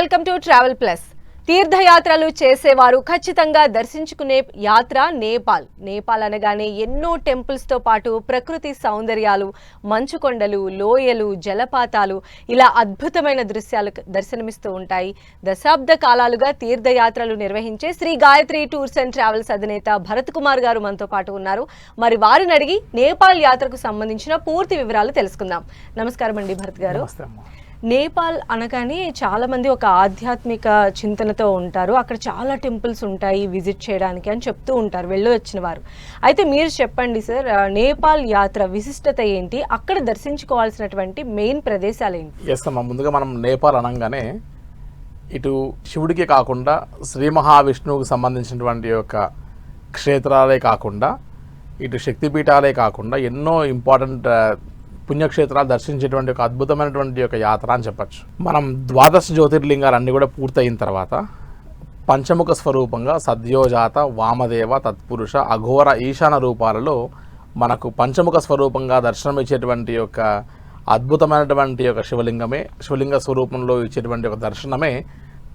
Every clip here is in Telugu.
Welcome to travel plus. తీర్థయాత్రలు చేసేవారు ఖచ్చితంగా దర్శించుకునే యాత్ర నేపాల్. నేపాల్ అనగానే ఎన్నో టెంపుల్స్తో పాటు ప్రకృతి సౌందర్యాలు మంచుకొండలు లోయలు జలపాతాలు ఇలా అద్భుతమైన దృశ్యాలు దర్శనమిస్తూ ఉంటాయి. దశాబ్ద కాలాలుగా తీర్థయాత్రలు నిర్వహించే Shri Gayatri tours and travels అధినేత భరత్ కుమార్ గారు మనతో పాటు ఉన్నారు. మరి వారిని అడిగి నేపాల్ యాత్రకు సంబంధించిన పూర్తి వివరాలు తెలుసుకుందాం. నమస్కారం అండి భరత్ గారు. నమస్తే నేపాల్ అనగానే చాలామంది ఒక ఆధ్యాత్మిక చింతనతో ఉంటారు. అక్కడ చాలా టెంపుల్స్ ఉంటాయి విజిట్ చేయడానికి అని చెప్తూ ఉంటారు వెళ్ళి వచ్చిన వారు. అయితే మీరు చెప్పండి సార్ నేపాల్ యాత్ర విశిష్టత ఏంటి? అక్కడ దర్శించుకోవాల్సినటువంటి మెయిన్ ప్రదేశాలు ఏంటి? ఎస్ అమ్మా ముందుగా మనం నేపాల్ అనగానే ఇటు శివుడికి కాకుండా శ్రీ మహావిష్ణువుకి సంబంధించినటువంటి యొక్క క్షేత్రాలే కాకుండా ఇటు శక్తిపీఠాలే కాకుండా ఎన్నో ఇంపార్టెంట్ పుణ్యక్షేత్రాలు దర్శించేటువంటి ఒక అద్భుతమైనటువంటి యొక్క యాత్ర అని చెప్పచ్చు. మనం ద్వాదశ జ్యోతిర్లింగాలు అన్నీ కూడా పూర్తయిన తర్వాత పంచముఖ స్వరూపంగా సద్యోజాత వామదేవ తత్పురుష అఘోర ఈశాన రూపాలలో మనకు పంచముఖ స్వరూపంగా దర్శనమిచ్చేటువంటి యొక్క అద్భుతమైనటువంటి యొక్క శివలింగమే శివలింగ స్వరూపంలో ఇచ్చేటువంటి ఒక దర్శనమే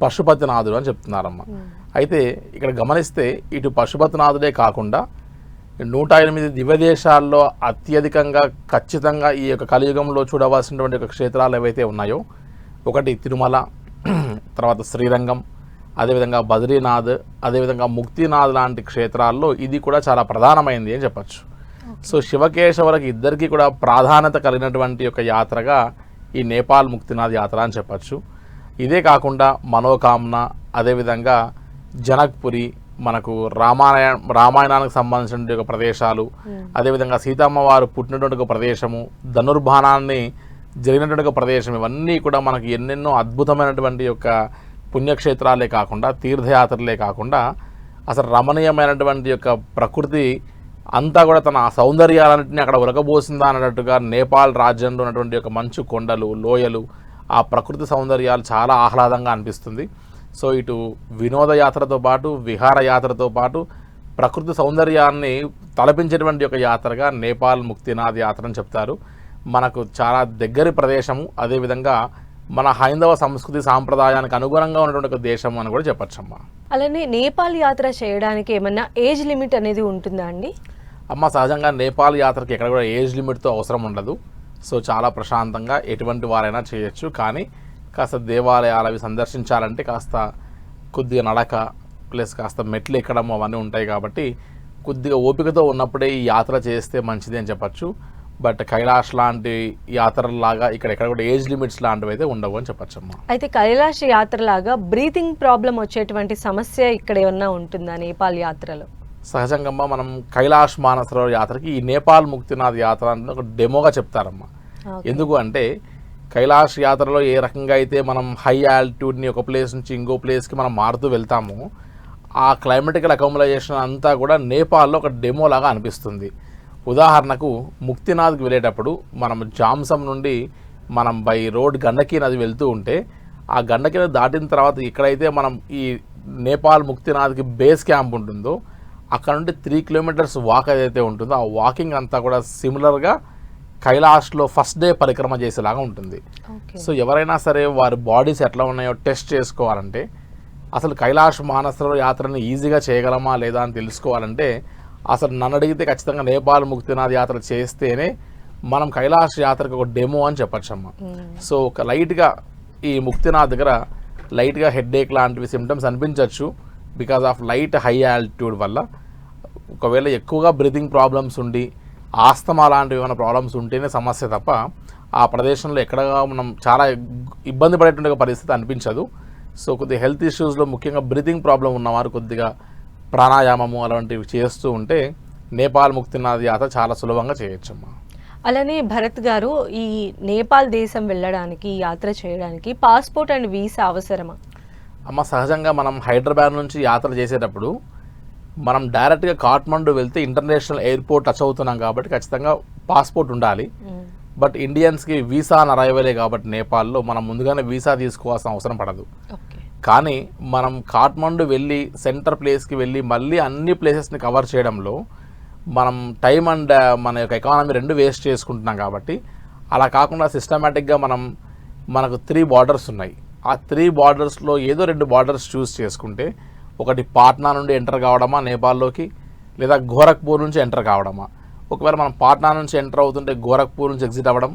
పశుపతినాథుడు అని చెప్తున్నారమ్మ. అయితే ఇక్కడ గమనిస్తే ఇటు పశుపతినాథుడే కాకుండా నూట ఎనిమిది దివ్యదేశాల్లో అత్యధికంగా ఖచ్చితంగా ఈ యొక్క కలియుగంలో చూడవలసినటువంటి యొక్క క్షేత్రాలు ఏవైతే ఉన్నాయో ఒకటి తిరుమల తర్వాత శ్రీరంగం అదేవిధంగా బద్రీనాథ్ అదేవిధంగా ముక్తినాథ్ లాంటి క్షేత్రాల్లో ఇది కూడా చాలా ప్రధానమైంది అని చెప్పచ్చు. సో శివకేశవులకు ఇద్దరికీ కూడా ప్రాధాన్యత కలిగినటువంటి యొక్క యాత్రగా ఈ నేపాల్ ముక్తినాథ్ యాత్ర అని చెప్పచ్చు. ఇదే కాకుండా మనోకామన అదేవిధంగా జనక్పురి మనకు రామాయణ రామాయణానికి సంబంధించిన ఒక ప్రదేశాలు అదేవిధంగా సీతమ్మ వారు పుట్టినటువంటి ఒక ప్రదేశము ధనుర్బాణాన్ని జరిగినటువంటి ఒక ప్రదేశం ఇవన్నీ కూడా మనకి ఎన్నెన్నో అద్భుతమైనటువంటి యొక్క పుణ్యక్షేత్రాలే కాకుండా తీర్థయాత్రలే కాకుండా అసలు రమణీయమైనటువంటి యొక్క ప్రకృతి అంతా కూడా తన సౌందర్యాలన్నింటినీ అక్కడ ఉరకబోసిందా అన్నట్టుగా నేపాల్ రాజ్యంలో ఉన్నటువంటి యొక్క మంచు కొండలు లోయలు ఆ ప్రకృతి సౌందర్యాలు చాలా ఆహ్లాదంగా అనిపిస్తుంది. సో ఇటు వినోదయాత్రతో పాటు విహారయాత్రతో పాటు ప్రకృతి సౌందర్యాన్ని తలపించేటువంటి ఒక యాత్రగా నేపాల్ ముక్తినాథ్ యాత్ర అని చెప్తారు. మనకు చాలా దగ్గరి ప్రదేశము. అదేవిధంగా మన హైందవ సంస్కృతి సాంప్రదాయానికి అనుగుణంగా ఉన్నటువంటి ఒక దేశం అని కూడా చెప్పచ్చమ్మా. అలానే నేపాల్ యాత్ర చేయడానికి ఏమన్నా ఏజ్ లిమిట్ అనేది ఉంటుందా అండి? అమ్మ సహజంగా నేపాల్ యాత్రకి ఎక్కడ కూడా ఏజ్ లిమిట్తో అవసరం ఉండదు. సో చాలా ప్రశాంతంగా ఎటువంటి వారైనా చేయొచ్చు. కానీ కాస్త దేవాలయాలు అవి సందర్శించాలంటే కాస్త కొద్దిగా నడక ప్లస్ కాస్త మెట్లు ఎక్కడం అవన్నీ ఉంటాయి కాబట్టి కొద్దిగా ఓపికతో ఉన్నప్పుడే ఈ యాత్ర చేస్తే మంచిది అని చెప్పచ్చు. బట్ కైలాష్ లాంటి యాత్రలాగా ఇక్కడ ఎక్కడ కూడా ఏజ్ లిమిట్స్ లాంటివి అయితే ఉండవు అని చెప్పచ్చమ్మా అయితే కైలాష్ యాత్రలాగా బ్రీతింగ్ ప్రాబ్లం వచ్చేటువంటి సమస్య ఇక్కడ ఏమన్నా ఉంటుందా నేపాల్ యాత్రలో? సహజంగా మనం కైలాష్ మానసరోవర్ యాత్రకి ఈ నేపాల్ ముక్తినాథ్ యాత్ర అనేది ఒక డెమోగా చెప్తారమ్మా. ఎందుకు అంటే కైలాష్ యాత్రలో ఏ రకంగా అయితే మనం హై ఆల్టిట్యూడ్ని ఒక ప్లేస్ నుంచి ఇంకో ప్లేస్కి మనం మారుతూ వెళ్తాము ఆ క్లైమేటికల్ అకామిడేషన్ అంతా కూడా నేపాల్లో ఒక డెమో లాగా అనిపిస్తుంది. ఉదాహరణకు ముక్తినాథ్కి వెళ్ళేటప్పుడు మనం జామ్సం నుండి మనం బై రోడ్ గండకీ నది వెళ్తూ ఉంటే ఆ గండకీ నది దాటిన తర్వాత ఎక్కడైతే మనం ఈ నేపాల్ ముక్తినాథ్కి బేస్ క్యాంప్ ఉంటుందో అక్కడ నుండి త్రీ కిలోమీటర్స్ వాక్ ఏదైతే ఉంటుందో ఆ వాకింగ్ అంతా కూడా సిమిలర్గా కైలాష్లో ఫస్ట్ డే పరిక్రమ చేసేలాగా ఉంటుంది. సో ఎవరైనా సరే వారి బాడీస్ ఎట్లా ఉన్నాయో టెస్ట్ చేసుకోవాలంటే అసలు కైలాష్ మానసరోవర్ యాత్రని ఈజీగా చేయగలమా లేదా అని తెలుసుకోవాలంటే అసలు నన్ను అడిగితే ఖచ్చితంగా నేపాల్ ముక్తినాథ్ యాత్ర చేస్తేనే మనం కైలాష్ యాత్రకు ఒక డెమో అని చెప్పచ్చమ్మా. సో ఒక లైట్గా ఈ ముక్తినాథ్ దగ్గర లైట్గా హెడ్ఏక్ లాంటివి సిమ్టమ్స్ అనిపించవచ్చు because of light high altitude వల్ల. ఒకవేళ ఎక్కువగా బ్రీతింగ్ ప్రాబ్లమ్స్ ఉండి ఆస్తమా లాంటివి ఏమైనా ప్రాబ్లమ్స్ ఉంటేనే సమస్య తప్ప ఆ ప్రదేశంలో ఎక్కడ మనం చాలా ఇబ్బంది పడేటువంటి పరిస్థితి అనిపించదు. సో కొద్దిగా హెల్త్ ఇష్యూస్లో ముఖ్యంగా బ్రీతింగ్ ప్రాబ్లం ఉన్నవారు కొద్దిగా ప్రాణాయామము అలాంటివి చేస్తూ ఉంటే నేపాల్ ముక్తినాథ్ యాత్ర చాలా సులభంగా చేయొచ్చమ్మా. అలానే భరత్ గారు ఈ నేపాల్ దేశం వెళ్ళడానికి యాత్ర చేయడానికి పాస్పోర్ట్ అండ్ వీసా అవసరమా? అమ్మ సహజంగా మనం హైదరాబాద్ నుంచి యాత్ర చేసేటప్పుడు మనం డైరెక్ట్గా కాఠ్మండు వెళ్తే ఇంటర్నేషనల్ ఎయిర్పోర్ట్ టచ్ అవుతున్నాం కాబట్టి ఖచ్చితంగా పాస్పోర్ట్ ఉండాలి. బట్ ఇండియన్స్కి వీసా అని అరైవలే కాబట్టి నేపాల్లో మనం ముందుగానే వీసా తీసుకోవాల్సిన అవసరం పడదు. కానీ మనం కాఠ్మండు వెళ్ళి సెంటర్ ప్లేస్కి వెళ్ళి మళ్ళీ అన్ని ప్లేసెస్ని కవర్ చేయడంలో మనం టైం అండ్ మన యొక్క ఎకానమీ రెండు వేస్ట్ చేసుకుంటున్నాం కాబట్టి అలా కాకుండా సిస్టమేటిక్గా మనం మనకు త్రీ బార్డర్స్ ఉన్నాయి. ఆ త్రీ బార్డర్స్లో ఏదో రెండు బార్డర్స్ చూస్ చేసుకుంటే ఒకటి పాట్నా నుండి ఎంటర్ కావడమా నేపాల్లోకి లేదా గోరఖ్పూర్ నుంచి ఎంటర్ కావడమా? ఒకవేళ మనం పాట్నా నుంచి ఎంటర్ అవుతుంటే గోరఖ్పూర్ నుంచి ఎగ్జిట్ అవ్వడం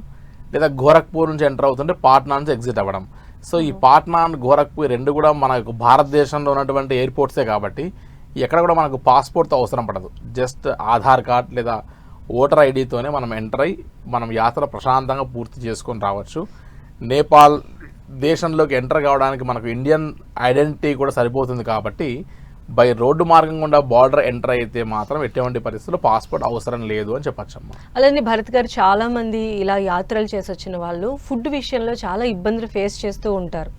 లేదా గోరఖ్పూర్ నుంచి ఎంటర్ అవుతుంటే పాట్నా నుంచి ఎగ్జిట్ అవ్వడం. సో ఈ పాట్నా అండ్ గోరఖ్పూర్ రెండు కూడా మనకు భారతదేశంలో ఉన్నటువంటి ఎయిర్పోర్ట్సే కాబట్టి ఎక్కడ కూడా మనకు పాస్పోర్ట్తో అవసరం పడదు. జస్ట్ ఆధార్ కార్డ్ లేదా ఓటర్ ఐడితోనే మనం ఎంటర్ అయ్యి మనం యాత్ర ప్రశాంతంగా పూర్తి చేసుకొని రావచ్చు. నేపాల్ దేశంలోకి ఎంటర్ కావడానికి మనకు ఇండియన్ ఐడెంటిటీ కూడా సరిపోతుంది కాబట్టి బై రోడ్డు మార్గం గుండా బార్డర్ ఎంటర్ అయితే మాత్రం ఎటువంటి పరిస్థితుల్లో పాస్పోర్ట్ అవసరం లేదు అని చెప్పచ్చమ్మా. అలానే భరత్ గారు చాలా మంది ఇలా యాత్రలు చేసి వచ్చిన వాళ్ళు ఫుడ్ విషయంలో చాలా ఇబ్బందులు ఫేస్ చేస్తూ ఉంటారు.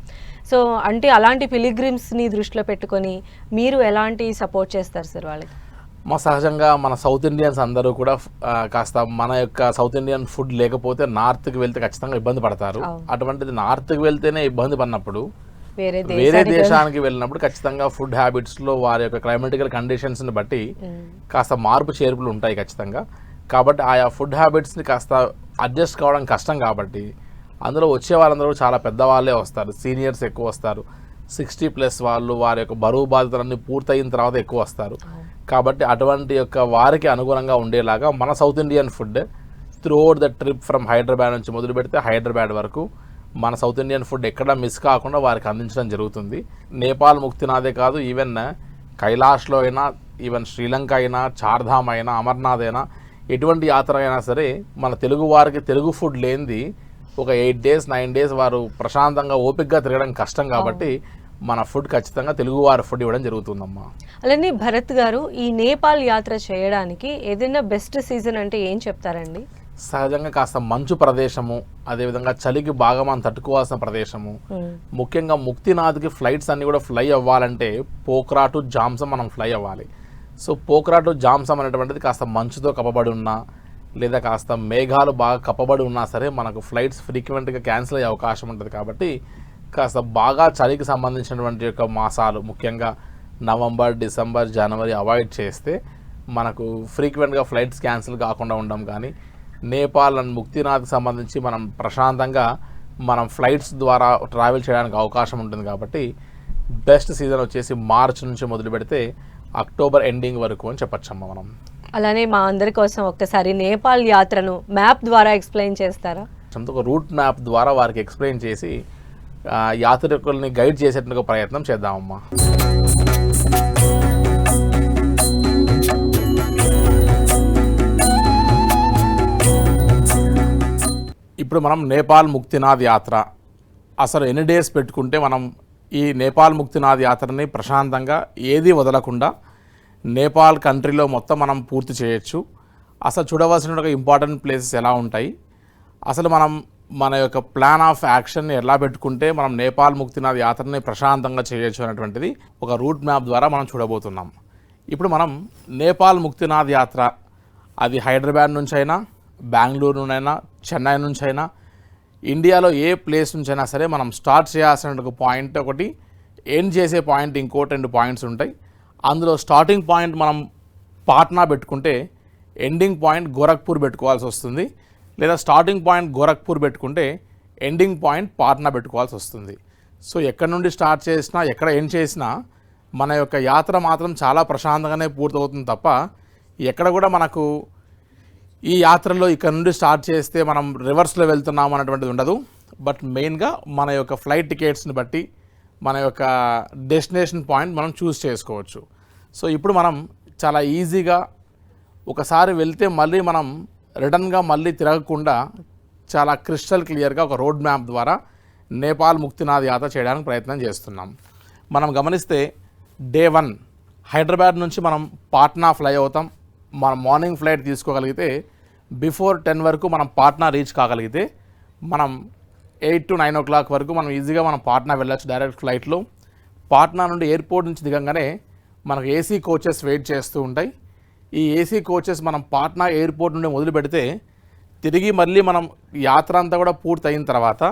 సో అంటే అలాంటి పిలిగ్రిమ్స్ని దృష్టిలో పెట్టుకొని మీరు ఎలాంటి సపోర్ట్ చేస్తారు సార్ వాళ్ళకి? మా సహజంగా మన సౌత్ ఇండియన్స్ అందరూ కూడా కాస్త మన యొక్క సౌత్ ఇండియన్ ఫుడ్ లేకపోతే నార్త్కి వెళ్తే ఖచ్చితంగా ఇబ్బంది పడతారు. అటువంటిది నార్త్కి వెళ్తేనే ఇబ్బంది పడినప్పుడు వేరే దేశానికి వెళ్ళినప్పుడు ఖచ్చితంగా ఫుడ్ హ్యాబిట్స్లో వారి యొక్క క్లైమాటికల్ కండిషన్స్ని బట్టి కాస్త మార్పు చేర్పులు ఉంటాయి ఖచ్చితంగా. కాబట్టి ఆయా ఫుడ్ హ్యాబిట్స్ని కాస్త అడ్జస్ట్ కావడం కష్టం కాబట్టి అందులో వచ్చే వాళ్ళందరూ చాలా పెద్దవాళ్ళే వస్తారు. సీనియర్స్ ఎక్కువ వస్తారు. సిక్స్టీ ప్లస్ వాళ్ళు వారి యొక్క బరువు బాధ్యతలన్నీ పూర్తయిన తర్వాత ఎక్కువ వస్తారు. కాబట్టి అటువంటి యొక్క వారికి అనుగుణంగా ఉండేలాగా మన south Indian food through the trip from Hyderabad నుంచి మొదలు పెడితే హైదరాబాద్ వరకు మన సౌత్ ఇండియన్ ఫుడ్ ఎక్కడ మిస్ కాకుండా వారికి అందించడం జరుగుతుంది. నేపాల్ ముక్తినాథే కాదు ఈవెన్ కైలాష్లో అయినా ఈవెన్ శ్రీలంక అయినా చార్ధామ్ అయినా అమర్నాథ్ అయినా ఎటువంటి యాత్ర అయినా సరే మన తెలుగు వారికి తెలుగు ఫుడ్ లేనిది ఒక ఎయిట్ డేస్ నైన్ డేస్ వారు ప్రశాంతంగా ఓపిక్గా తిరగడం కష్టం కాబట్టి మన ఫుడ్ ఖచ్చితంగా తెలుగు వారి ఫుడ్ ఇవ్వడం జరుగుతుందమ్మా. అలానే భరత్ గారు ఈ నేపాల్ యాత్ర చేయడానికి ఏదైనా బెస్ట్ సీజన్ అంటే ఏం చెప్తారండి? సహజంగా కాస్త మంచు ప్రదేశము అదేవిధంగా చలికి బాగా మనం తట్టుకోవాల్సిన ప్రదేశము. ముఖ్యంగా ముక్తినాథ్కి ఫ్లైట్స్ అన్నీ కూడా ఫ్లై అవ్వాలంటే పోక్రా టు జామ్సమ్ మనం ఫ్లై అవ్వాలి. సో పోక్రా టు జామ్సమ్ అనేటువంటిది కాస్త మంచుతో కప్పబడి ఉన్నా లేదా కాస్త మేఘాలు బాగా కప్పబడి ఉన్నా సరే మనకు ఫ్లైట్స్ ఫ్రీక్వెంట్గా క్యాన్సిల్ అయ్యే అవకాశం ఉంటుంది కాబట్టి కాస్త బాగా చలికి సంబంధించినటువంటి యొక్క మాసాలు ముఖ్యంగా నవంబర్ డిసెంబర్ జనవరి అవాయిడ్ చేస్తే మనకు ఫ్రీక్వెంట్గా ఫ్లైట్స్ క్యాన్సిల్ కాకుండా ఉండడం కానీ నేపాల్ అండ్ ముక్తినాథ్కి సంబంధించి మనం ప్రశాంతంగా మనం ఫ్లైట్స్ ద్వారా ట్రావెల్ చేయడానికి అవకాశం ఉంటుంది కాబట్టి బెస్ట్ సీజన్ వచ్చేసి మార్చ్ నుంచి మొదలు పెడితే అక్టోబర్ ఎండింగ్ వరకు అని చెప్పచ్చమ్మా మనం. అలానే మా అందరి కోసం ఒక్కసారి నేపాల్ యాత్రను మ్యాప్ ద్వారా ఎక్స్ప్లెయిన్ చేస్తారా? ఒక రూట్ మ్యాప్ ద్వారా వారికి ఎక్స్ప్లెయిన్ చేసి యాత్రికుల్ని గైడ్ చేసేట్టుగా ప్రయత్నం చేద్దామమ్మా. ఇప్పుడు మనం నేపాల్ ముక్తినాథ్ యాత్ర. అసలు ఎన్ని డేస్ పెట్టుకుంటే మనం ఈ నేపాల్ ముక్తినాథ్ యాత్రని ప్రశాంతంగా ఏది వదలకుండా నేపాల్ కంట్రీలో మొత్తం మనం పూర్తి చేయొచ్చు. అసలు చూడవలసిన ఇంపార్టెంట్ ప్లేసెస్ ఎలా ఉంటాయి? అసలు మనం మన యొక్క ప్లాన్ ఆఫ్ యాక్షన్ని ఎలా పెట్టుకుంటే మనం నేపాల్ ముక్తినాథ్ యాత్రని ప్రశాంతంగా చేయొచ్చు అనేటువంటిది ఒక రూట్ మ్యాప్ ద్వారా మనం చూడబోతున్నాం. ఇప్పుడు మనం నేపాల్ ముక్తినాథ్ యాత్ర అది హైదరాబాద్ నుంచి అయినా బెంగళూరు నుండైనా చెన్నై నుంచి అయినా ఇండియాలో ఏ ప్లేస్ నుంచైనా సరే మనం స్టార్ట్ చేయాల్సిన ఒక పాయింట్ ఒకటి ఎండ్ చేసే పాయింట్ ఇంకోటి రెండు పాయింట్స్ ఉంటాయి. అందులో స్టార్టింగ్ పాయింట్ మనం పాట్నా పెట్టుకుంటే ఎండింగ్ పాయింట్ గోరఖ్పూర్ పెట్టుకోవాల్సి వస్తుంది. లేదా స్టార్టింగ్ పాయింట్ గోరఖ్పూర్ పెట్టుకుంటే ఎండింగ్ పాయింట్ పాట్నా పెట్టుకోవాల్సి వస్తుంది. సో ఎక్కడి నుండి స్టార్ట్ చేసినా ఎక్కడ ఎండ్ చేసినా మన యొక్క యాత్ర మాత్రం చాలా ప్రశాంతంగానే పూర్తవుతుంది తప్ప ఎక్కడ కూడా మనకు ఈ యాత్రలో ఇక్కడ నుండి స్టార్ట్ చేస్తే మనం రివర్స్లో వెళ్తున్నాం అనేటువంటిది ఉండదు. బట్ మెయిన్గా మన యొక్క ఫ్లైట్ టికెట్స్ని బట్టి మన యొక్క డెస్టినేషన్ పాయింట్ మనం చూస్ చేసుకోవచ్చు. సో ఇప్పుడు మనం చాలా ఈజీగా ఒకసారి వెళ్తే మళ్ళీ మనం రిటర్న్గా మళ్ళీ తిరగకుండా చాలా క్రిస్టల్ క్లియర్గా ఒక రోడ్ మ్యాప్ ద్వారా నేపాల్ ముక్తినాథ్ యాత్ర చేయడానికి ప్రయత్నం చేస్తున్నాం. మనం గమనిస్తే డే వన్ హైదరాబాద్ నుంచి మనం పాట్నా ఫ్లై అవుతాం. మనం మార్నింగ్ ఫ్లైట్ తీసుకోగలిగితే బిఫోర్ టెన్ వరకు మనం పాట్నా రీచ్ కాగలిగితే మనం eight to nine o'clock వరకు మనం ఈజీగా మనం పాట్నా వెళ్ళొచ్చు డైరెక్ట్ ఫ్లైట్లో. పాట్నా నుండి ఎయిర్పోర్ట్ నుంచి దిగంగానే మనకు ఏసీ కోచెస్ వెయిట్ చేస్తూ ఉంటాయి. ఈ ఏసీ కోచెస్ మనం పాట్నా ఎయిర్పోర్ట్ నుండి మొదలు పెడితే తిరిగి మళ్ళీ మనం యాత్ర అంతా కూడా పూర్తి అయిన తర్వాత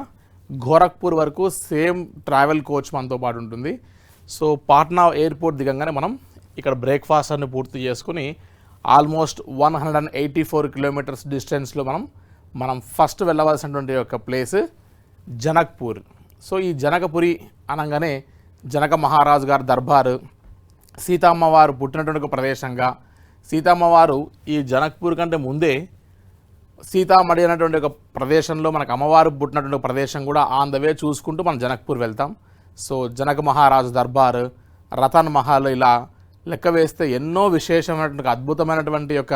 గోరఖ్పూర్ వరకు సేమ్ ట్రావెల్ కోచ్ మనతో పాటు ఉంటుంది. సో పాట్నా ఎయిర్పోర్ట్ దిగంగానే మనం ఇక్కడ బ్రేక్ఫాస్ట్ అన్ని పూర్తి చేసుకుని almost one hundred and eighty four kilometres డిస్టెన్స్లో మనం మనం ఫస్ట్ వెళ్ళవలసినటువంటి యొక్క ప్లేస్ జనక్పూర్. సో ఈ జనకపురి అనగానే జనక మహారాజు గారి దర్బారు సీతమ్మవారు పుట్టినటువంటి ఒక ప్రదేశంగా సీతమ్మవారు ఈ జనక్పూర్ కంటే ముందే సీతామడి అనేటువంటి ఒక ప్రదేశంలో మనకు అమ్మవారు పుట్టినటువంటి ప్రదేశం కూడా ఆన్ ద వే చూసుకుంటూ మనం జనక్పూర్ వెళ్తాం. సో జనక మహారాజు దర్బార్ రతన్ మహల్ ఇలా లెక్క వేస్తే ఎన్నో విశేషమైనటువంటి అద్భుతమైనటువంటి యొక్క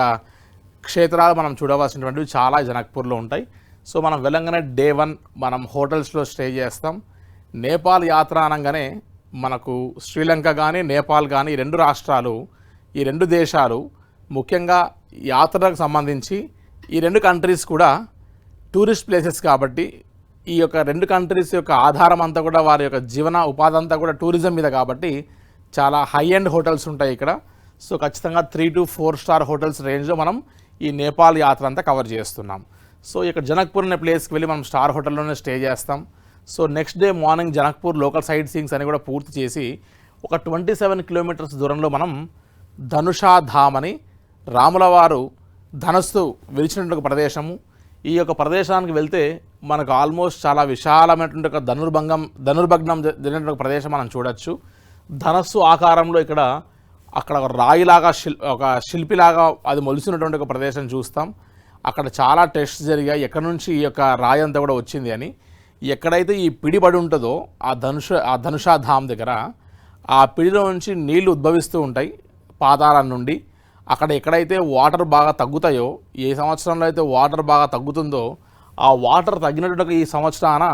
క్షేత్రాలు మనం చూడవలసినటువంటివి చాలా జనక్పూర్లో ఉంటాయి. సో మనం వెళ్ళంగానే డే వన్ మనం హోటల్స్లో స్టే చేస్తాం. నేపాల్ యాత్ర అనగానే మనకు శ్రీలంక కానీ నేపాల్ కానీ రెండు రాష్ట్రాలు ఈ రెండు దేశాలు ముఖ్యంగా యాత్రకు సంబంధించి ఈ రెండు కంట్రీస్ కూడా టూరిస్ట్ ప్లేసెస్ కాబట్టి ఈ యొక్క రెండు కంట్రీస్ యొక్క ఆధారం అంతా కూడా వారి యొక్క జీవన ఉపాధి అంతా కూడా టూరిజం మీద కాబట్టి చాలా హై ఎండ్ హోటల్స్ ఉంటాయి ఇక్కడ. సో ఖచ్చితంగా three to four star hotels రేంజ్లో మనం ఈ నేపాల్ యాత్ర అంతా కవర్ చేస్తున్నాం. సో ఇక్కడ జనక్పూర్ అనే ప్లేస్కి వెళ్ళి మనం స్టార్ హోటల్లోనే స్టే చేస్తాం. So next day morning Janakpur local sight seeings అని కూడా పూర్తి చేసి ఒక ట్వంటీ సెవెన్ కిలోమీటర్స్ దూరంలో మనం ధనుషాధామని రాములవారు అని ధనస్సు విరిచినటువంటి ఒక ప్రదేశము. ఈ యొక్క ప్రదేశానికి వెళ్తే మనకు ఆల్మోస్ట్ చాలా విశాలమైనటువంటి ఒక ధనుర్భంగం ధనుర్భగ్నం జరిగినటువంటి ఒక ప్రదేశం మనం చూడొచ్చు. ధనస్సు ఆకారంలో ఇక్కడ అక్కడ ఒక రాయిలాగా శిల్ ఒక శిల్పిలాగా అది మొలిసినటువంటి ఒక ప్రదేశం చూస్తాం. అక్కడ చాలా టెస్ట్ జరిగాయి. ఎక్కడి నుంచి ఈ యొక్క రాయి అంతా కూడా వచ్చింది అని. ఎక్కడైతే ఈ పిడిబడి ఉంటుందో ఆ ధనుష ఆ ధనుషా ధామ్ దగ్గర ఆ పిడిలో నుంచి నీళ్ళు ఉద్భవిస్తూ ఉంటాయి. పాదాల నుండి అక్కడ ఎక్కడైతే వాటర్ బాగా తగ్గుతాయో ఏ సంవత్సరంలో అయితే వాటర్ బాగా తగ్గుతుందో ఆ వాటర్ తగ్గినటువంటి ఈ సంవత్సరాన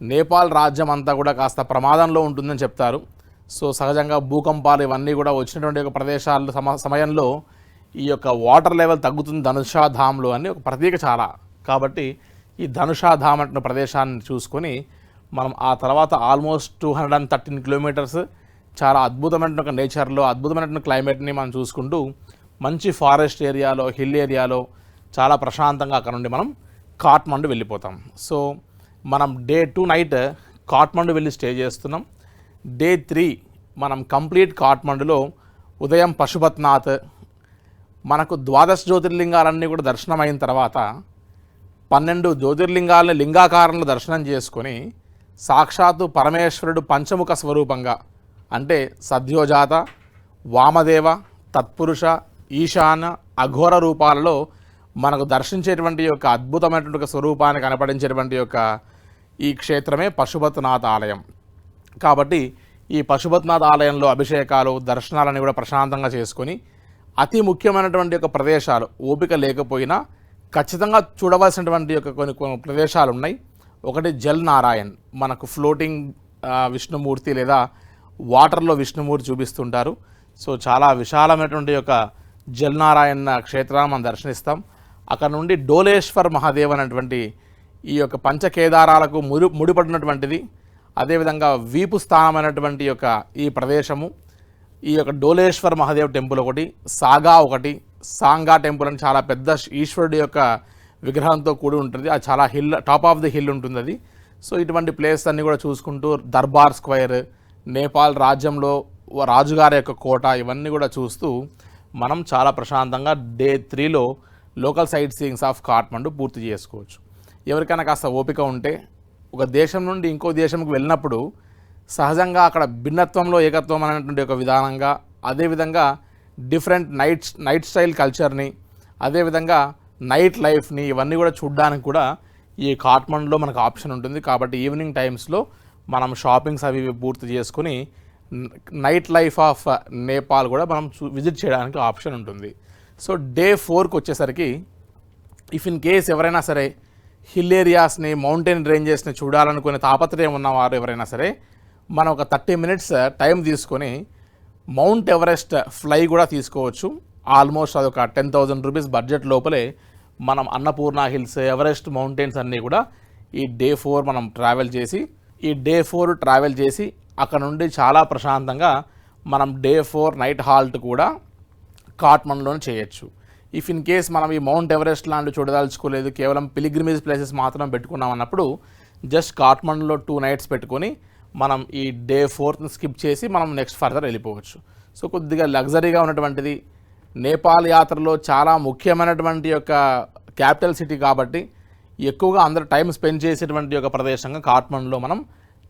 నేపాల్ రాజ్యం అంతా కూడా కాస్త ప్రమాదంలో ఉంటుందని చెప్తారు. సో సహజంగా భూకంపాలు ఇవన్నీ కూడా వచ్చినటువంటి ఒక ప్రదేశాల సమ సమయంలో ఈ యొక్క వాటర్ లెవెల్ తగ్గుతుంది ధనుషాధామ్లో అని ఒక ప్రత్యేక చాలా. కాబట్టి ఈ ధనుషాధామ్ అంటున్న ప్రదేశాన్ని చూసుకొని మనం ఆ తర్వాత almost two hundred and thirteen kilometres చాలా అద్భుతమైన ఒక నేచర్లో అద్భుతమైన క్లైమేట్ని మనం చూసుకుంటూ మంచి ఫారెస్ట్ ఏరియాలో హిల్ ఏరియాలో చాలా ప్రశాంతంగా అక్కడ నుండి మనం కాట్మండు వెళ్ళిపోతాం. సో మనం డే టూ నైట్ కాట్మండు వెళ్ళి స్టే చేస్తున్నాం. డే త్రీ మనం కంప్లీట్ కాట్మండులో ఉదయం పశుపత్నాథ్ మనకు ద్వాదశ జ్యోతిర్లింగాలన్నీ కూడా దర్శనం అయిన తర్వాత పన్నెండు జ్యోతిర్లింగాలని లింగాకారంలో దర్శనం చేసుకొని సాక్షాత్తు పరమేశ్వరుడు పంచముఖ స్వరూపంగా అంటే సద్యోజాత వామదేవ తత్పురుష ఈశాన అఘోర రూపాలలో మనకు దర్శించేటువంటి యొక్క అద్భుతమైనటువంటి ఒక స్వరూపాన్ని కనపడించేటువంటి యొక్క ఈ క్షేత్రమే పశుపతినాథ ఆలయం. కాబట్టి ఈ పశుపతినాథ్ ఆలయంలో అభిషేకాలు దర్శనాలని కూడా ప్రశాంతంగా చేసుకొని అతి ముఖ్యమైనటువంటి యొక్క ప్రదేశాలు ఓపిక లేకపోయినా ఖచ్చితంగా చూడవలసినటువంటి యొక్క కొన్ని కొన్ని ప్రదేశాలు ఉన్నాయి. ఒకటి జల్ నారాయణ్ మనకు ఫ్లోటింగ్ విష్ణుమూర్తి లేదా వాటర్లో విష్ణుమూర్తి చూపిస్తుంటారు. సో చాలా విశాలమైనటువంటి యొక్క జల్ నారాయణ క్షేత్రాన్ని మనం దర్శనిస్తాం. అక్కడ నుండి డోలేశ్వర్ మహాదేవ్ అనేటువంటి ఈ యొక్క పంచకేదారాలకు ముడి ముడిపడినటువంటిది. అదేవిధంగా వీపు స్థానమైనటువంటి యొక్క ఈ ప్రదేశము. ఈ యొక్క డోలేశ్వర్ మహాదేవ్ టెంపుల్ ఒకటి సాగా ఒకటి సాంగా టెంపుల్ అని చాలా పెద్ద ఈశ్వరుడు యొక్క విగ్రహంతో కూడి ఉంటుంది. అది చాలా hill top of the hill ఉంటుంది అది. సో ఇటువంటి ప్లేస్ అన్నీ కూడా చూసుకుంటూ దర్బార్ స్క్వేర్ నేపాల్ రాజ్యంలో రాజుగారి యొక్క కోట ఇవన్నీ కూడా చూస్తూ మనం చాలా ప్రశాంతంగా డే త్రీలో local sight seeings of Kathmandu పూర్తి చేసుకోవచ్చు. ఎవరికైనా కాస్త ఓపిక ఉంటే ఒక దేశం నుండి ఇంకో దేశంకి వెళ్ళినప్పుడు సహజంగా అక్కడ భిన్నత్వంలో ఏకత్వం అనేటువంటి ఒక విధానంగా అదేవిధంగా డిఫరెంట్ నైట్ నైట్ స్టైల్ కల్చర్ని అదేవిధంగా నైట్ లైఫ్ని ఇవన్నీ కూడా చూడడానికి కూడా ఈ కాట్మండ్లో మనకు ఆప్షన్ ఉంటుంది. కాబట్టి ఈవినింగ్ టైమ్స్లో మనం షాపింగ్స్ అవి ఇవి పూర్తి చేసుకుని నైట్ లైఫ్ ఆఫ్ నేపాల్ కూడా మనం విజిట్ చేయడానికి ఆప్షన్ ఉంటుంది. సో డే ఫోర్కి వచ్చేసరికి ఇఫ్ ఇన్ కేస్ ఎవరైనా సరే హిల్ ఏరియాస్ని మౌంటైన్ రేంజెస్ని చూడాలనుకునే తాపత్రయం ఉన్నవారు ఎవరైనా సరే మనం ఒక థర్టీ మినిట్స్ టైం తీసుకొని మౌంట్ ఎవరెస్ట్ ఫ్లై కూడా తీసుకోవచ్చు. ఆల్మోస్ట్ అదొక టెన్ థౌజండ్ రూపీస్ బడ్జెట్ లోపలే మనం అన్నపూర్ణ హిల్స్ ఎవరెస్ట్ మౌంటైన్స్ అన్నీ కూడా ఈ డే ఫోర్ మనం ట్రావెల్ చేసి ఈ డే ఫోర్ ట్రావెల్ చేసి అక్కడ నుండి చాలా ప్రశాంతంగా మనం డే ఫోర్ నైట్ హాల్ట్ కూడా కాట్మండ్లోనే చేయొచ్చు. ఇఫ్ ఇన్ కేస్ మనం ఈ మౌంట్ ఎవరెస్ట్ లాంటివి చూడదలుచుకోలేదు కేవలం పిలిగ్రిమేజ్ ప్లేసెస్ మాత్రం పెట్టుకున్నాం అన్నప్పుడు జస్ట్ కాట్మండ్లో టూ నైట్స్ పెట్టుకొని మనం ఈ డే ఫోర్త్ని స్కిప్ చేసి మనం నెక్స్ట్ ఫర్దర్ వెళ్ళిపోవచ్చు. సో కొద్దిగా లగ్జరీగా ఉన్నటువంటిది. నేపాల్ యాత్రలో చాలా ముఖ్యమైనటువంటి యొక్క క్యాపిటల్ సిటీ కాబట్టి ఎక్కువగా అందరూ టైం స్పెండ్ చేసేటువంటి ఒక ప్రదేశంగా కాట్మండ్లో మనం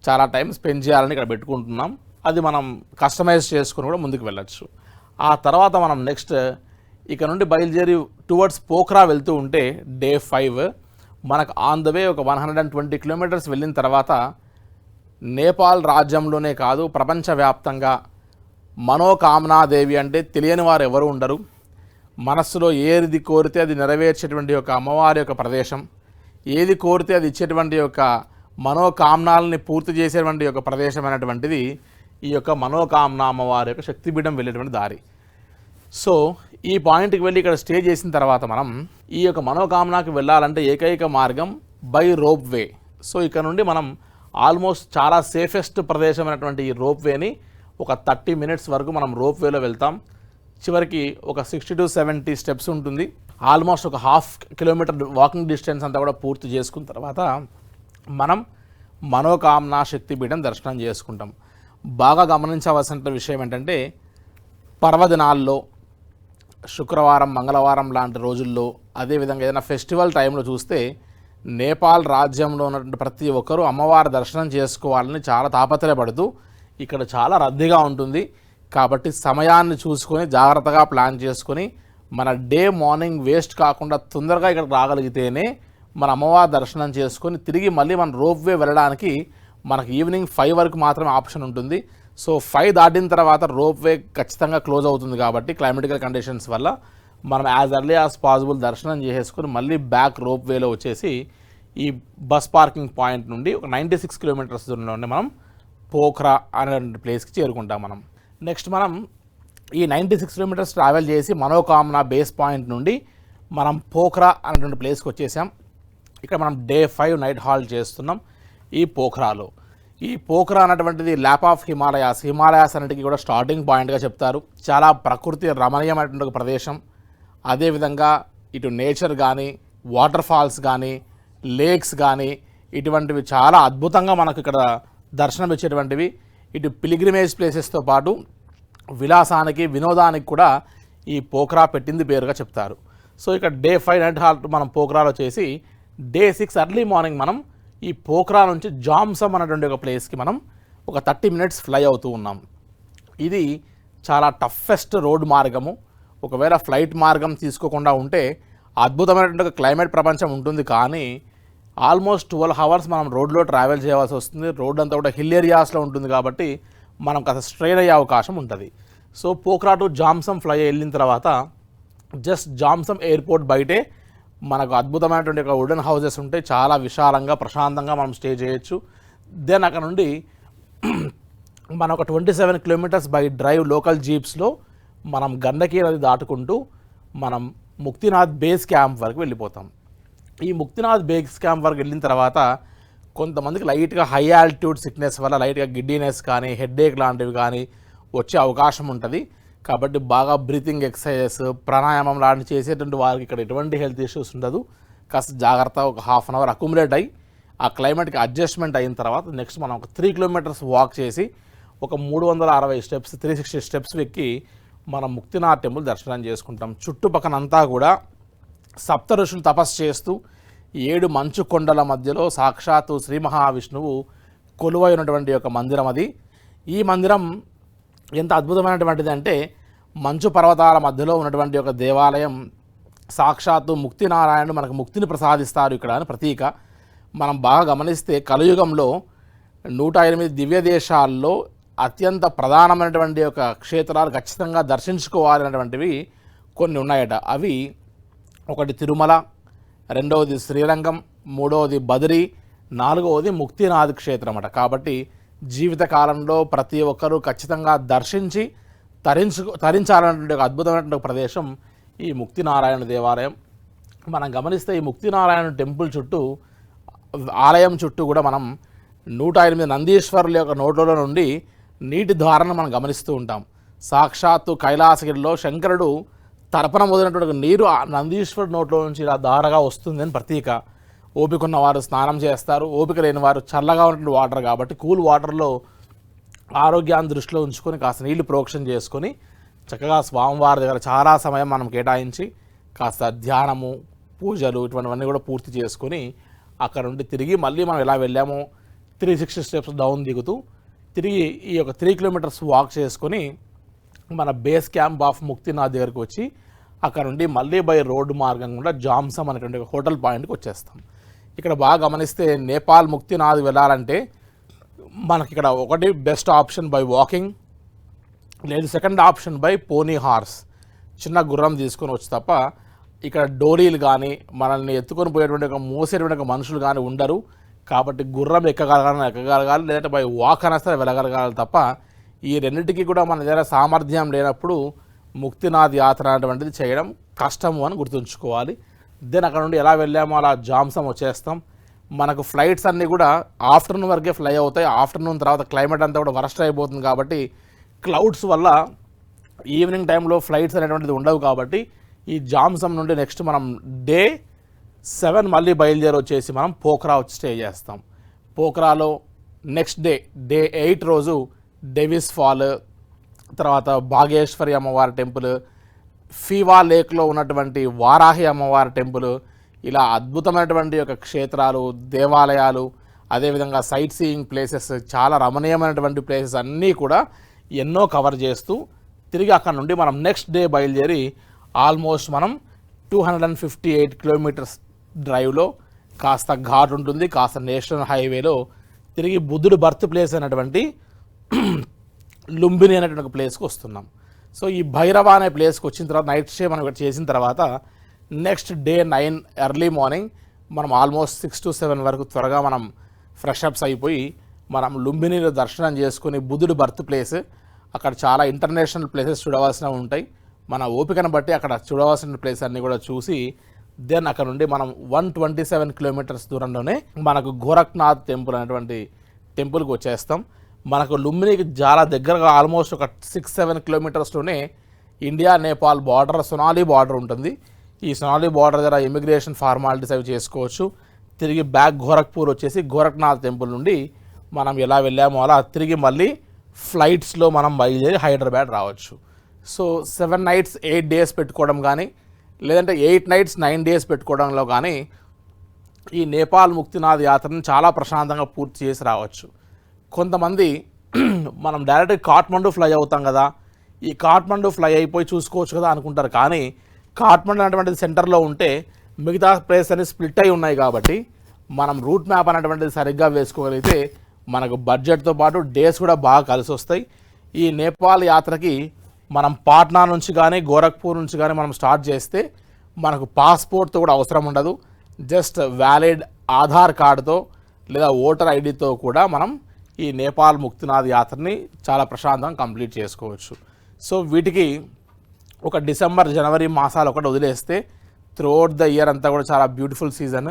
చాలా టైం స్పెండ్ చేయాలని ఇక్కడ పెట్టుకుంటున్నాం. అది మనం కస్టమైజ్ చేసుకుని కూడా ముందుకు వెళ్ళొచ్చు. ఆ తర్వాత మనం నెక్స్ట్ ఇక్కడ నుండి బయలుదేరి టువర్డ్స్ పోఖ్రా వెళ్తూ ఉంటే డే ఫైవ్ మనకు ఆన్ ద వే ఒక one hundred and twenty kilometres వెళ్ళిన తర్వాత నేపాల్ రాజ్యంలోనే కాదు ప్రపంచవ్యాప్తంగా మనోకామనాదేవి అంటే తెలియని వారు ఎవరు ఉండరు. మనస్సులో ఏది కోరితే అది నెరవేర్చేటువంటి ఒక అమ్మవారి యొక్క ప్రదేశం. ఏది కోరితే అది ఇచ్చేటువంటి యొక్క మనోకామనాలని పూర్తి చేసేటువంటి యొక్క ప్రదేశమైనటువంటిది ఈ యొక్క మనోకామన అమ్మవారి యొక్క శక్తిపీఠం వెళ్ళేటువంటి దారి. సో ఈ పాయింట్కి వెళ్ళి ఇక్కడ స్టే చేసిన తర్వాత మనం ఈ యొక్క మనోకామనకి వెళ్ళాలంటే ఏకైక మార్గం బై రోప్ వే. సో ఇక్కడ నుండి మనం ఆల్మోస్ట్ చాలా సేఫెస్ట్ ప్రదేశమైనటువంటి ఈ రోప్ వేని ఒక థర్టీ మినిట్స్ వరకు మనం రోప్ వేలో వెళ్తాం. చివరికి ఒక సిక్స్టీ టు సెవెంటీ స్టెప్స్ ఉంటుంది. ఆల్మోస్ట్ ఒక హాఫ్ కిలోమీటర్ వాకింగ్ డిస్టెన్స్ అంతా కూడా పూర్తి చేసుకున్న తర్వాత మనం మనోకామన శక్తిపీఠం దర్శనం చేసుకుంటాం. బాగా గమనించవలసిన విషయం ఏంటంటే పర్వదినాల్లో శుక్రవారం మంగళవారం లాంటి రోజుల్లో అదేవిధంగా ఏదైనా ఫెస్టివల్ టైంలో చూస్తే నేపాల్ రాజ్యంలో ఉన్నటువంటి ప్రతి ఒక్కరూ అమ్మవారి దర్శనం చేసుకోవాలని చాలా తాపత్రయపడుతూ ఇక్కడ చాలా రద్దీగా ఉంటుంది. కాబట్టి సమయాన్ని చూసుకొని జాగ్రత్తగా ప్లాన్ చేసుకొని మన డే మార్నింగ్ వేస్ట్ కాకుండా తొందరగా ఇక్కడికి రాగలిగితేనే మన అమ్మవారి దర్శనం చేసుకొని తిరిగి మళ్ళీ మన రోప్ వే వెళ్ళడానికి మనకి ఈవినింగ్ ఫైవ్ వరకు మాత్రమే ఆప్షన్ ఉంటుంది. సో ఫైవ్ దాటిన తర్వాత రోప్ వే ఖచ్చితంగా క్లోజ్ అవుతుంది కాబట్టి క్లైమేటికల్ కండిషన్స్ వల్ల మనం యాజ్ ఎర్లీ యాజ్ పాసిబుల్ దర్శనం చేసేసుకొని మళ్ళీ బ్యాక్ రోప్ వేలో వచ్చేసి ఈ బస్ పార్కింగ్ పాయింట్ నుండి ఒక నైంటీ సిక్స్ కిలోమీటర్స్ దూరంలో మనం పోఖ్రా అనే ప్లేస్కి చేరుకుంటాం మనం. నెక్స్ట్ మనం ఈ నైంటీ సిక్స్ కిలోమీటర్స్ ట్రావెల్ చేసి మనోకామన బేస్ పాయింట్ నుండి మనం పోఖ్రా అనేటువంటి ప్లేస్కి వచ్చేసాం. ఇక్కడ మనం డే ఫైవ్ నైట్ హాల్ చేస్తున్నాం ఈ పోఖ్రాలో. ఈ పోఖ్రా అనేటువంటిది ల్యాప్ ఆఫ్ హిమాలయాస్ హిమాలయాస్ అన్నిటికీ కూడా స్టార్టింగ్ పాయింట్గా చెప్తారు. చాలా ప్రకృతి రమణీయమైనటువంటి ఒక ప్రదేశం. అదేవిధంగా ఇటు నేచర్ కానీ వాటర్ ఫాల్స్ కానీ లేక్స్ కానీ ఇటువంటివి చాలా అద్భుతంగా మనకు ఇక్కడ దర్శనం ఇచ్చేటువంటివి ఇటు పిలిగ్రిమేజ్ ప్లేసెస్తో పాటు విలాసానికి వినోదానికి కూడా ఈ పోక్రా పెట్టింది పేరుగా చెప్తారు. సో ఇక్కడ డే ఫైవ్ నైట్ హాల్ట్ మనం పోక్రాలో చేసి డే సిక్స్ ఎర్లీ మార్నింగ్ మనం ఈ పోక్రా నుంచి జామ్సమ్ అనేటువంటి ఒక ప్లేస్కి మనం ఒక థర్టీ మినిట్స్ ఫ్లై అవుతూ ఉన్నాం. ఇది చాలా టఫెస్ట్ రోడ్ మార్గము. ఒకవేళ ఫ్లైట్ మార్గం తీసుకోకుండా ఉంటే అద్భుతమైనటువంటి ఒక క్లైమేట్ ప్రపంచం ఉంటుంది. కానీ ఆల్మోస్ట్ ట్వెల్వ్ అవర్స్ మనం రోడ్లో ట్రావెల్ చేయాల్సి వస్తుంది. రోడ్ అంతా కూడా హిల్ ఏరియాస్లో ఉంటుంది కాబట్టి మనం కాస్త స్ట్రెయిన్ అయ్యే అవకాశం ఉంటుంది. So Pokhara to Jomsom fly వెళ్ళిన తర్వాత జస్ట్ జామ్సమ్ ఎయిర్పోర్ట్ బయటే మనకు అద్భుతమైనటువంటి ఒక వుడెన్ హౌసెస్ ఉంటాయి చాలా విశాలంగా ప్రశాంతంగా మనం స్టే చేయొచ్చు. దెన్ అక్కడ నుండి మన ఒక twenty seven kilometres by drive local జీప్స్లో మనం గండకీ నది దాటుకుంటూ మనం ముక్తినాథ్ బేస్ క్యాంప్ వరకు వెళ్ళిపోతాం. ఈ ముక్తినాథ్ బేస్ క్యాంప్ వరకు వెళ్ళిన తర్వాత కొంతమందికి లైట్గా హై ఆల్టిట్యూడ్ సిక్నెస్ వల్ల లైట్గా గిడ్డీనెస్ కానీ హెడ్ఏక్ లాంటివి కానీ వచ్చే అవకాశం ఉంటుంది. కాబట్టి బాగా బ్రీతింగ్ ఎక్సర్సైజెస్ ప్రాణాయామం లాంటివి చేసేటువంటి వారికి ఇక్కడ ఎటువంటి హెల్త్ ఇష్యూస్ ఉండదు. కాస్త జాగ్రత్త ఒక హాఫ్ అన్ అవర్ అక్యుములేట్ అయ్యి ఆ క్లైమేట్కి అడ్జస్ట్మెంట్ అయిన తర్వాత నెక్స్ట్ మనం ఒక త్రీ కిలోమీటర్స్ వాక్ చేసి ఒక మూడు వందల అరవై స్టెప్స్ త్రీ సిక్స్టీ స్టెప్స్ ఎక్కి మనం ముక్తినాథ్ టెంపుల్ దర్శనం చేసుకుంటాం. చుట్టుపక్కనంతా కూడా సప్త ఋషులు తపస్సు చేస్తూ ఏడు మంచు కొండల మధ్యలో సాక్షాత్తు శ్రీ మహావిష్ణువు కొలువై ఉన్నటువంటి ఒక మందిరం అది. ఈ మందిరం ఎంత అద్భుతమైనటువంటిది అంటే మంచు పర్వతాల మధ్యలో ఉన్నటువంటి ఒక దేవాలయం సాక్షాత్తు ముక్తినారాయణుడు మనకు ముక్తిని ప్రసాదిస్తారు ఇక్కడ అని ప్రతీక. మనం బాగా గమనిస్తే కలియుగంలో నూట ఎనిమిది దివ్య దేశాల్లో అత్యంత ప్రధానమైనటువంటి ఒక క్షేత్రాలు ఖచ్చితంగా దర్శించుకోవాలనేటువంటివి కొన్ని ఉన్నాయట. అవి ఒకటి తిరుమల రెండవది శ్రీరంగం మూడవది బదిరి నాలుగవది ముక్తినాథ్ క్షేత్రం అట కాబట్టి జీవితకాలంలో ప్రతి ఒక్కరూ ఖచ్చితంగా దర్శించి తరించు తరించాలన్నటువంటి ఒక అద్భుతమైనటువంటి ఒక ప్రదేశం ఈ ముక్తినారాయణ దేవాలయం. మనం గమనిస్తే ఈ ముక్తినారాయణ టెంపుల్ చుట్టూ ఆలయం చుట్టూ కూడా మనం నూట ఎనిమిది నందీశ్వరుల యొక్క నోట్లలో నుండి నీటి ధారను మనం గమనిస్తూ ఉంటాం. సాక్షాత్తు కైలాసగిరిలో శంకరుడు తర్పణ మొదలైనటువంటి నీరు ఆ నందీశ్వరుడు నోట్లో నుంచి ఇలా ధారగా వస్తుందని ప్రతీక. ఓపిక ఉన్నవారు స్నానం చేస్తారు. ఓపిక లేని వారు చల్లగా ఉన్నటువంటి వాటర్ కాబట్టి కూల్ వాటర్లో ఆరోగ్యాన్ని దృష్టిలో ఉంచుకొని కాస్త నీళ్ళు ప్రోక్షణ చేసుకొని చక్కగా స్వామివారి దగ్గర చాలా సమయం మనం కేటాయించి కాస్త ధ్యానము పూజలు ఇటువంటివన్నీ కూడా పూర్తి చేసుకొని అక్కడ నుండి తిరిగి మళ్ళీ మనం ఎలా వెళ్ళామో త్రీ సిక్స్టీ స్టెప్స్ డౌన్ దిగుతూ తిరిగి ఈ యొక్క త్రీ కిలోమీటర్స్ వాక్ చేసుకొని మన బేస్ క్యాంప్ ఆఫ్ ముక్తినాథ్ దగ్గరికి వచ్చి అక్కడ నుండి మళ్ళీ బై రోడ్డు మార్గం గుండా జామ్సమ్ అనేటువంటి హోటల్ పాయింట్కి వచ్చేస్తాం. ఇక్కడ బాగా గమనిస్తే నేపాల్ ముక్తినాథ్ వెళ్ళాలంటే మనకి ఇక్కడ ఒకటి బెస్ట్ ఆప్షన్ బై వాకింగ్ లేదు second option by pony horse. చిన్న గుర్రం తీసుకొని వచ్చి తప్ప ఇక్కడ డోరీలు కానీ మనల్ని ఎత్తుకొని పోయేటువంటి ఒక మోసేటువంటి ఒక మనుషులు కానీ ఉండరు. కాబట్టి గుర్రం ఎక్కగలగాలని ఎక్కగలగాలి లేదంటే బై వాక్ అనేస్తే వెళ్ళగలగాలి తప్ప ఈ రెండింటికి కూడా మన దగ్గర సామర్థ్యం లేనప్పుడు ముక్తినాథ్ యాత్ర అనేటువంటిది చేయడం కష్టము అని గుర్తుంచుకోవాలి. దెన్ అక్కడ నుండి ఎలా వెళ్ళామో అలా జామ్సం వచ్చేస్తాం. మనకు ఫ్లైట్స్ అన్నీ కూడా ఆఫ్టర్నూన్ వరకే ఫ్లై అవుతాయి. ఆఫ్టర్నూన్ తర్వాత క్లైమేట్ అంతా కూడా వర్స్ట్ అయిపోతుంది కాబట్టి క్లౌడ్స్ వల్ల ఈవినింగ్ టైంలో ఫ్లైట్స్ అనేటువంటిది ఉండవు కాబట్టి ఈ జామ్సమ్ నుండి నెక్స్ట్ మనం డే సెవెన్ మళ్ళీ బయలుదేరి వచ్చేసి మనం పోఖరా వచ్చి స్టే చేస్తాం. పోక్రాలో నెక్స్ట్ డే డే ఎయిట్ రోజు డెవిస్ ఫాల్ తర్వాత భాగేశ్వరి అమ్మవారి టెంపుల్ ఫీవా లేక్లో ఉన్నటువంటి వారాహి అమ్మవారి టెంపుల్ ఇలా అద్భుతమైనటువంటి యొక్క క్షేత్రాలు దేవాలయాలు అదేవిధంగా సైట్ సీయింగ్ ప్లేసెస్ చాలా రమణీయమైనటువంటి ప్లేసెస్ అన్నీ కూడా ఎన్నో కవర్ చేస్తూ తిరిగి అక్కడ నుండి మనం నెక్స్ట్ డే బయలుదేరి ఆల్మోస్ట్ మనం two hundred and fifty eight kilometres డ్రైవ్లో కాస్త ఘాట్ ఉంటుంది కాస్త నేషనల్ హైవేలో తిరిగి బుద్ధుడు బర్త్ ప్లేస్ అయినటువంటి లుంబిని అనేటువంటి ఒక ప్లేస్కి వస్తున్నాం. సో ఈ భైరవ అనే ప్లేస్కి వచ్చిన తర్వాత నైట్ స్టే మనం ఇక్కడ చేసిన తర్వాత next day nine early morning మనం ఆల్మోస్ట్ సిక్స్ టు సెవెన్ వరకు త్వరగా మనం ఫ్రెష్ అప్స్ అయిపోయి మనం లుంబినిలో దర్శనం చేసుకుని బుద్ధుడి బర్త్ ప్లేస్ అక్కడ చాలా ఇంటర్నేషనల్ ప్లేసెస్ చూడవలసినవి ఉంటాయి. మన ఓపికను బట్టి అక్కడ చూడవలసిన ప్లేస్ అన్నీ కూడా చూసి దెన్ అక్కడ నుండి మనం వన్ ట్వంటీ సెవెన్ కిలోమీటర్స్ దూరంలోనే మనకు గోరఖ్నాథ్ టెంపుల్ అనేటువంటి టెంపుల్కి వచ్చేస్తాం. మనకు లుంబినికి చాలా దగ్గరగా ఆల్మోస్ట్ ఒక six seven కిలోమీటర్స్లోనే India Nepal border Sonali border ఉంటుంది. ఈ సొనాలి బార్డర్ దగ్గర ఇమిగ్రేషన్ ఫార్మాలిటీస్ అవి చేసుకోవచ్చు. తిరిగి బ్యాక్ గోరఖ్పూర్ వచ్చేసి గోరఖ్నాథ్ టెంపుల్ నుండి మనం ఎలా వెళ్ళామో అలా తిరిగి మళ్ళీ ఫ్లైట్స్లో మనం బయలుదేరి హైదరాబాద్ రావచ్చు. So seven nights eight days పెట్టుకోవడం కానీ లేదంటే ఎయిట్ నైట్స్ నైన్ డేస్ పెట్టుకోవడంలో కానీ ఈ నేపాల్ ముక్తినాథ్ యాత్రను చాలా ప్రశాంతంగా పూర్తి చేసి రావచ్చు. కొంతమంది మనం డైరెక్ట్ కాట్మండు ఫ్లై అవుతాం కదా ఈ కాట్మండు ఫ్లై అయిపోయి చూసుకోవచ్చు కదా అనుకుంటారు. కానీ కాట్మండు అనేటువంటిది సెంటర్లో ఉంటే మిగతా ప్లేస్ అన్ని స్ప్లిట్ అయి ఉన్నాయి కాబట్టి మనం రూట్ మ్యాప్ అనేటువంటిది సరిగ్గా వేసుకోగలిగితే మనకు బడ్జెట్తో పాటు డేస్ కూడా బాగా కలిసి వస్తాయి. ఈ నేపాల్ యాత్రకి మనం పాట్నా నుంచి కానీ గోరఖ్పూర్ నుంచి కానీ మనం స్టార్ట్ చేస్తే మనకు పాస్పోర్ట్తో కూడా అవసరం ఉండదు. జస్ట్ వ్యాలిడ్ ఆధార్ కార్డుతో లేదా ఓటర్ ఐడితో కూడా మనం ఈ నేపాల్ ముక్తినాథ్ యాత్రని చాలా ప్రశాంతంగా కంప్లీట్ చేసుకోవచ్చు. సో వీటికి ఒక డిసెంబర్ జనవరి మాసాలు ఒకటి వదిలేస్తే త్రూఅవుట్ ద ఇయర్ అంతా కూడా చాలా బ్యూటిఫుల్ సీజన్.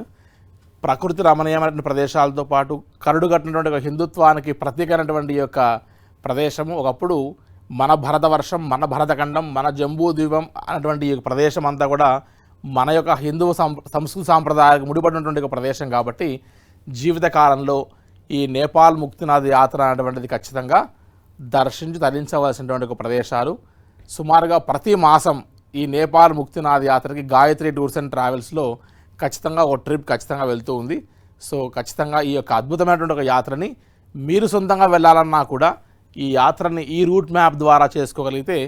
ప్రకృతి రమణీయమైనటువంటి ప్రదేశాలతో పాటు కరుడు కట్టినటువంటి ఒక హిందుత్వానికి ప్రతీక అయినటువంటి యొక్క ప్రదేశము. ఒకప్పుడు మన భరతవర్షం మన భరతఖండం మన జంబూ ద్వీపం అనేటువంటి ఈ ప్రదేశం అంతా కూడా మన యొక్క హిందూ సం సంస్కృతి సాంప్రదాయాలకు ముడిపడినటువంటి ఒక ప్రదేశం కాబట్టి జీవితకాలంలో ఈ నేపాల్ ముక్తినాథ్ యాత్ర అనేటువంటిది ఖచ్చితంగా దర్శించి తరించవలసినటువంటి ఒక ప్రదేశాలు. సుమారుగా ప్రతి మాసం ఈ నేపాల్ ముక్తినాథ్ యాత్రకి గాయత్రి టూర్స్ అండ్ ట్రావెల్స్లో ఖచ్చితంగా ఒక ట్రిప్ ఖచ్చితంగా వెళ్తూ ఉంది. సో ఖచ్చితంగా ఈ యొక్క అద్భుతమైనటువంటి ఒక యాత్రని మీరు సొంతంగా వెళ్ళాలన్నా కూడా ఈ యాత్రని ఈ రూట్ మ్యాప్ ద్వారా చేసుకోగలిగితే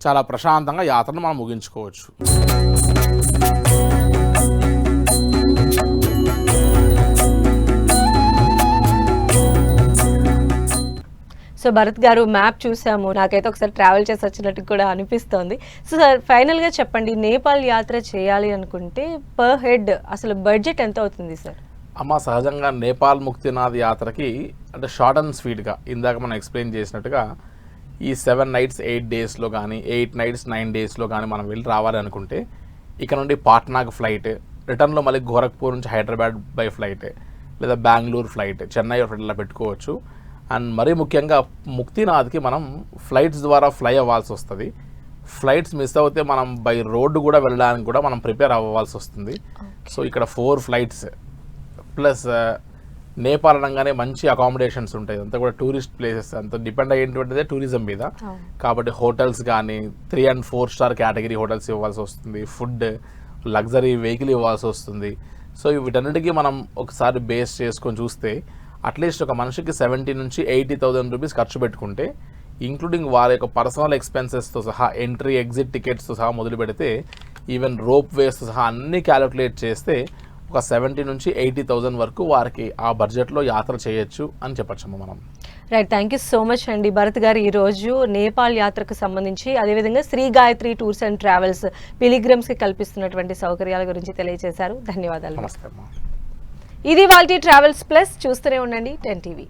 చాలా ప్రశాంతంగా యాత్రను మనం ముగించుకోవచ్చు. సో భరత్ గారు మ్యాప్ చూసాము. నాకైతే ఒకసారి ట్రావెల్ చేసి వచ్చినట్టు కూడా అనిపిస్తోంది. సో సార్ ఫైనల్గా చెప్పండి. నేపాల్ యాత్ర చేయాలి అనుకుంటే పర్ హెడ్ అసలు బడ్జెట్ ఎంత అవుతుంది సార్? అమ్మ సహజంగా నేపాల్ ముక్తినాథ్ యాత్రకి అంటే షార్ట్ అండ్ స్వీట్గా ఇందాక మనం ఎక్స్ప్లెయిన్ చేసినట్టుగా ఈ సెవెన్ నైట్స్ ఎయిట్ డేస్లో కానీ ఎయిట్ నైట్స్ నైన్ డేస్లో కానీ మనం వెళ్ళి రావాలి అనుకుంటే ఇక్కడ నుండి పాట్నాకు ఫ్లైట్ రిటర్న్లో మళ్ళీ గోరఖ్పూర్ నుంచి హైదరాబాద్ బై ఫ్లైట్ లేదా బెంగళూరు ఫ్లైట్ చెన్నై ఫ్లైట్ ఇలా పెట్టుకోవచ్చు. అండ్ మరీ ముఖ్యంగా ముక్తినాథ్కి మనం ఫ్లైట్స్ ద్వారా ఫ్లై అవ్వాల్సి వస్తుంది. ఫ్లైట్స్ మిస్ అవుతే మనం బై రోడ్డు కూడా వెళ్ళడానికి కూడా మనం ప్రిపేర్ అవ్వాల్సి వస్తుంది. సో ఇక్కడ ఫోర్ ఫ్లైట్స్. ప్లస్ నేపాల్ అనగానే మంచి అకామిడేషన్స్ ఉంటాయి. అంతా కూడా టూరిస్ట్ ప్లేసెస్. అంత డిపెండ్ అయ్యేటువంటిదే టూరిజం మీద. కాబట్టి హోటల్స్ కానీ three and four star category hotels ఇవ్వాల్సి వస్తుంది. ఫుడ్ లగ్జరీ వెహికల్ ఇవ్వాల్సి వస్తుంది. సో వీటన్నిటికీ మనం ఒకసారి బేస్ చేసుకొని చూస్తే అట్లీస్ట్ ఒక మనిషికి సెవెంటీ నుంచి ఎయిటీ థౌజండ్ రూపీస్ ఖర్చు పెట్టుకుంటే ఇంక్లూడింగ్ వారి యొక్క పర్సనల్ ఎక్స్పెన్సెస్తో సహా ఎంట్రీ ఎగ్జిట్ టికెట్స్తో సహా మొదలు పెడితే ఈవెన్ రోప్ వేస్తో సహా అన్నీ క్యాలిక్యులేట్ చేస్తే ఒక సెవెంటీ నుంచి ఎయిటీ థౌజండ్ వరకు వారికి ఆ బడ్జెట్లో యాత్ర చేయొచ్చు అని చెప్పచ్చమ్మ మనం. Right thank you so much అండి. భరత్ గారు ఈ రోజు నేపాల్ యాత్రకు సంబంధించి అదేవిధంగా Shri Gayatri tours and travels పిలిగ్రమ్స్కి కల్పిస్తున్నటువంటి సౌకర్యాల గురించి తెలియజేశారు ధన్యవాదాలు. నమస్తే ఇది వాళ్ళ ట్రావెల్స్ ప్లస్. చూస్తూనే ఉండండి టెన్ టీవీ.